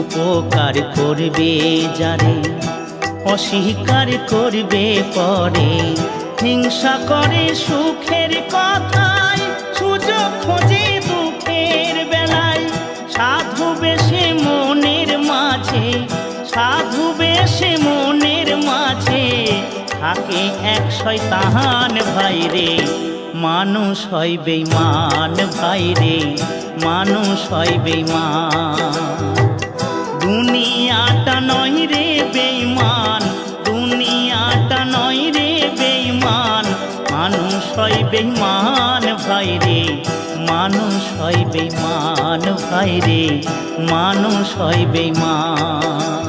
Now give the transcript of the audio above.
উপকার করবে যারে অস্বীকার করবে পরে। হিংসা করে সুখের কথায়, সুযোগ খোঁজে দুঃখের বেলায়। সাধু বেশে মনের মাঝে, সাধু বেশে মনের মাঝে। থাকে এক শয়তান ভাইরে, মানুষ হয় বেঈমান ভাইরে, মানুষ হয় বেঈমান। হয় বেমান ভাই রে মানুষ হয় বেমান ভাই রে মানুষ হয় বেঈমান।